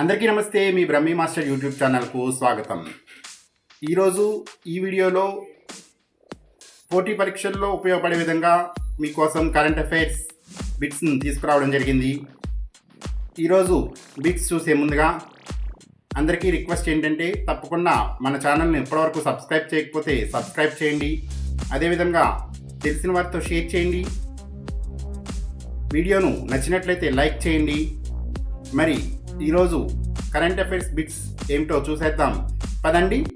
అందరికీ నమస్తే మీ Brahmi master YouTube ఛానల్కు స్వాగతం. ఈరోజు ఈ వీడియోలో పోటీ పరీక్షల్లో ఉపయోగపడే విధంగా మీకోసం కరెంట్ అఫైర్స్ బిట్స్ని తీసుకురావడం జరిగింది. ఈరోజు బిట్స్ చూసే ముందుగా అందరికీ రిక్వెస్ట్ ఏంటంటే తప్పకుండా మన ఛానల్ని ఇప్పటివరకు సబ్స్క్రైబ్ చేయకపోతే సబ్స్క్రైబ్ చేయండి. అదేవిధంగా తెలిసిన వారితో షేర్ చేయండి. వీడియోను నచ్చినట్లయితే లైక్ చేయండి. మరి ఈరోజు కరెంట్ అఫైర్స్ బిట్స్ ఏమిటో చూసేద్దాం. పదండి.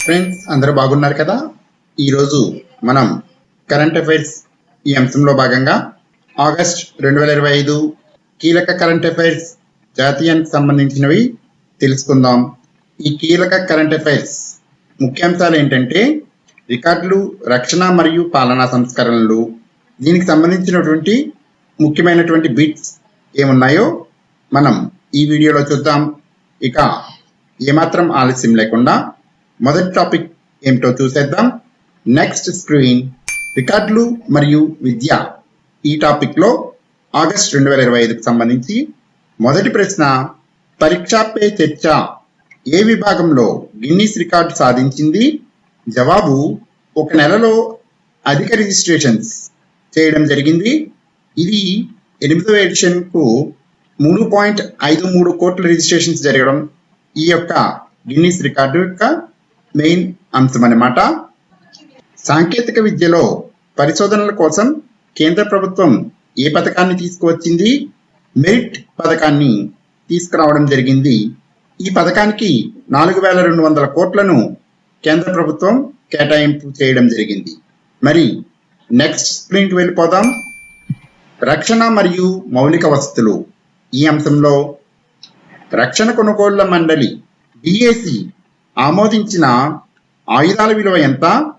ఫ్రెండ్స్ అందరూ బాగున్నారు కదా? ఈరోజు మనం కరెంట్ అఫైర్స్ ఈ అంశంలో భాగంగా ఆగస్ట్ రెండు వేల ఇరవై ఐదు కీలక కరెంట్ అఫైర్స్ జాతీయానికి సంబంధించినవి తెలుసుకుందాం. ఈ కీలక కరెంట్ అఫైర్స్ ముఖ్యాంశాలు ఏంటంటే రికార్డులు రక్షణ మరియు పాలనా సంస్కరణలు. దీనికి సంబంధించినటువంటి ముఖ్యమైనటువంటి బిట్స్ ఏమున్నాయో మనం ఈ వీడియోలో చూద్దాం. ఇక ఏమాత్రం ఆలస్యం లేకుండా మొదటి టాపిక్ ఏమిటో చూసేద్దాం. నెక్స్ట్ స్క్రీన్ రికార్డులు మరియు విద్య. ఈ టాపిక్లో ఆగస్ట్ రెండు వేల ఇరవై ఐదుకు సంబంధించి మొదటి ప్రశ్న పరీక్షా పే చర్చ. ఏ విభాగంలో గిన్నీస్ రికార్డు సాధించింది? జవాబు ఒక నెలలో అధిక రిజిస్ట్రేషన్స్ చేయడం జరిగింది. ఇది ఎనిమిదవ ఎడిషన్కు మూడు పాయింట్ ఐదు మూడు కోట్ల రిజిస్ట్రేషన్స్ జరగడం ఈ యొక్క గిన్నీస్ రికార్డు యొక్క మెయిన్ అంశం అన్నమాట. సాంకేతిక విద్యలో పరిశోధనల కోసం కేంద్ర ప్రభుత్వం ఏ పథకాన్ని తీసుకువచ్చింది మెరిట్ పథకాన్ని తీసుకురావడం జరిగింది. ఈ పథకానికి నాలుగు వేల రెండు వందల కోట్లను కేంద్ర ప్రభుత్వం కేటాయింపు చేయడం జరిగింది. మరి నెక్స్ట్ స్క్రీన్కి వెళ్ళిపోదాం. రక్షణ మరియు మౌలిక వసతులు. ఈ అంశంలో రక్షణ కొనుగోళ్ళ మండలి డిఏసి ఆమోదించిన ఆయుధాల విలువ ఎంత?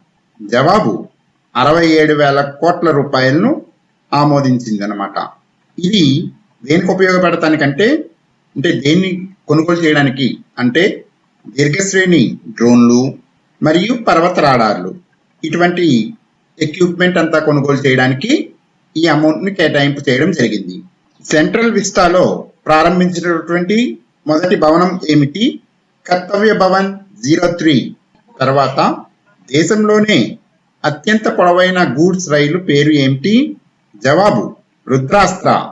జవాబు అరవై ఏడు వేల కోట్ల రూపాయలను ఆమోదించిందనమాట ఇది దేనికి ఉపయోగపడటానికంటే అంటే దేన్ని కొనుగోలు చేయడానికి? అంటే దీర్ఘశ్రేణి డ్రోన్లు మరియు పర్వత రాడార్లు. ఇటువంటి ఎక్విప్మెంట్ అంతా కొనుగోలు చేయడానికి ఈ అమౌంట్ని కేటాయింపు చేయడం జరిగింది. సెంట్రల్ విస్తాలో ప్రారంభించినటువంటి మొదటి భవనం ఏమిటి? Kartavya Bhavan zero three. తర్వాత దేశంలోనే అత్యంత పొడవైన గూడ్స్ రైలు పేరు ఏమిటి? జవాబు రుద్రాస్త్ర.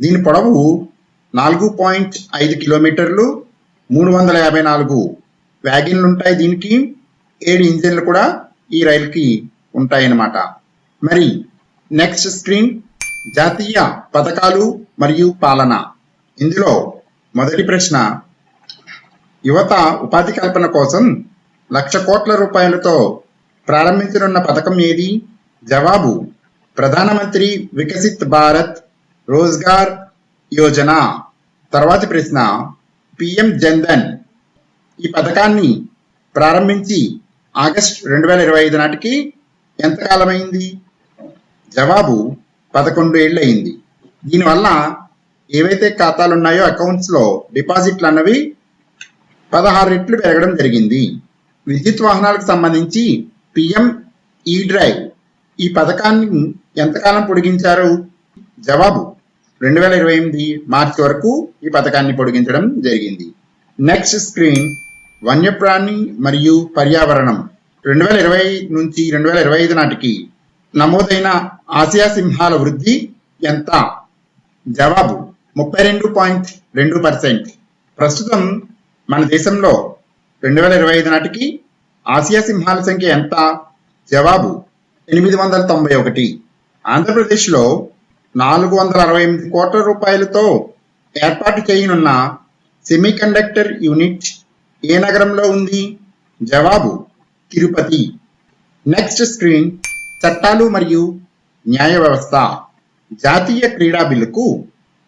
దీని పొడవు నాలుగు పాయింట్ ఐదు కిలోమీటర్లు మూడు వందల యాభై నాలుగు వ్యాగిన్లు ఉంటాయి దీనికి. ఏడు ఇంజన్లు కూడా ఈ రైలుకి ఉంటాయన్నమాట. మరి నెక్స్ట్ స్క్రీన్ జాతీయ పథకాలు మరియు పాలన. ఇందులో మొదటి ప్రశ్న యువత ఉపాధి కల్పన కోసం లక్ష కోట్ల రూపాయలతో ప్రారంభించనున్న పథకం ఏది? జవాబు ప్రధానమంత్రి వికసిత్ భారత్ రోజ్గార్ యోజన. తర్వాతి ప్రశ్న పిఎం జన్ధన్ ఈ పథకాన్ని ప్రారంభించి ఆగస్ట్ రెండు వేల ఇరవై ఐదు నాటికి ఎంతకాలమైంది జవాబు పదకొండు ఏళ్ళు అయింది దీనివల్ల ఏవైతే ఖాతాలు ఉన్నాయో అకౌంట్స్లో డిపాజిట్లు అన్నవి పదహారు రెట్లు పెరగడం జరిగింది. విద్యుత్ వాహనాలకు సంబంధించి పిఎం ఈ డ్రైవ్ ఈ పథకాన్ని ఎంతకాలం పొడిగించారు? జవాబు రెండు వేల ఇరవై ఎనిమిది మార్చి వరకు ఈ పథకాన్ని పొడిగించడం జరిగింది. నెక్స్ట్ స్క్రీన్ వన్యప్రాణి మరియు పర్యావరణం. రెండు వేల ఇరవై నుంచి రెండు వేల ఇరవై ఐదు నాటికి నమోదైన ఆసియా సింహాల వృద్ధి ఎంత? జవాబు ముప్పై రెండు పాయింట్ రెండు పర్సెంట్. ప్రస్తుతం మన దేశంలో రెండు వేల ఇరవై ఐదు నాటికి ఆసియా సింహాల సంఖ్య ఎంత? జవాబు ఎనిమిది వందల తొంభై ఒకటి. ఆంధ్రప్రదేశ్లో నాలుగు వందల అరవై ఎనిమిది కోట్ల రూపాయలతో ఏర్పాటు చేయనున్న సెమీకండక్టర్ యూనిట్ ఏ నగరంలో ఉంది? జవాబు తిరుపతి. నెక్స్ట్ స్క్రీన్ చట్టాలు మరియు న్యాయ వ్యవస్థ. జాతీయ క్రీడా బిల్లుకు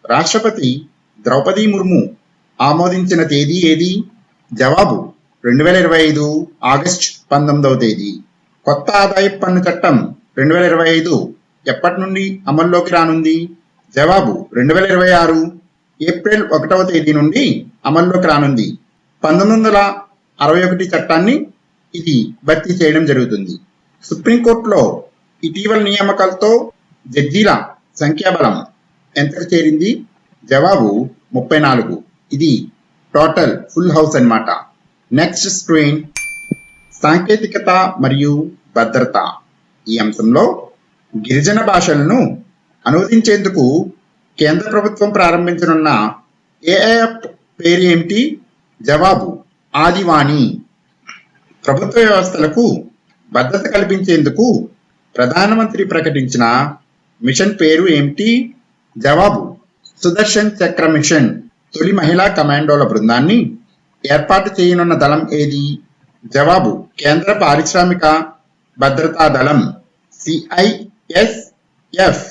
రాష్ట్రపతి ద్రౌపది ముర్ము ఆమోదించిన తేదీ ఏది? జవాబు రెండు వేల ఇరవై ఐదు ఆగస్ట్ పంతొమ్మిదవ తేదీ. కొత్త ఆదాయ పన్ను చట్టం రెండు వేల ఇరవై ఐదు ఎప్పటి నుండి అమల్లోకి రానుంది? జవాబు రెండు వేల ఇరవై ఆరు ఏప్రిల్ ఒకటవ తేదీ నుండి అమల్లోకి రానుంది. పంతొమ్మిది వందల అరవై ఒకటి చట్టాన్ని ఇది భర్తీ చేయడం జరుగుతుంది. సుప్రీంకోర్టులో ఇటీవల నియామకాలతో జడ్జీల సంఖ్యాబలం ఎంతకు చేరింది? జవాబు ముప్పై నాలుగు. ఇది టోటల్ ఫుల్ హౌస్ అన్నమాట. Next screen. సాంకేతికత మరియు భద్రత. ఈ అంశంలో గిరిజన భాషలను అనువదించేందుకు కేంద్ర ప్రభుత్వం ప్రారంభించనున్న ఏఐఎఫ్ పేరు ఏమిటి? జవాబు ఆదివాణి. ప్రభుత్వ వ్యవస్థలకు భద్రత కల్పించేందుకు ప్రధానమంత్రి ప్రకటించిన మిషన్ పేరు ఏమిటి? జవాబు సుదర్శన్ చక్ర మిషన్. తొలి మహిళా కమాండోల బృందాన్ని ఏర్పాటు చేయనున్న దళం ఏది? జవాబు కేంద్ర పారిశ్రామిక భద్రతా దళం సిఐఎస్ఎఫ్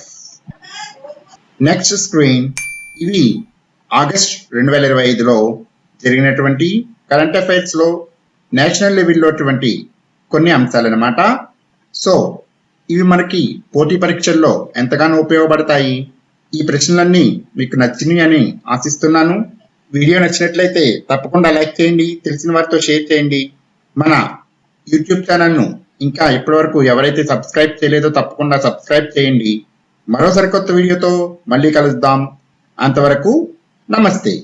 నెక్స్ట్ స్క్రీన్ ఇవి ఆగస్ట్ రెండు వేల ఇరవై ఐదులో జరిగినటువంటి కరెంట్ అఫైర్స్లో నేషనల్ లెవెల్లో అటువంటి కొన్ని అంశాలన్నమాట. సో ఇవి మనకి పోటీ పరీక్షల్లో ఎంతగానో ఉపయోగపడతాయి. ఈ ప్రశ్నలన్నీ మీకు నచ్చినాయి అని ఆశిస్తున్నాను. వీడియో నచ్చినట్లయితే తప్పకుండా లైక్ చేయండి తెలిసిన వారితో షేర్ చేయండి. మన యూట్యూబ్ ఛానల్ను ఇంకా ఇప్పటివరకు ఎవరైతే సబ్స్క్రైబ్ చేయలేదో తప్పకుండా సబ్స్క్రైబ్ చేయండి. మరో సరికొత్త వీడియోతో మళ్ళీ కలుద్దాం. అంతవరకు నమస్తే.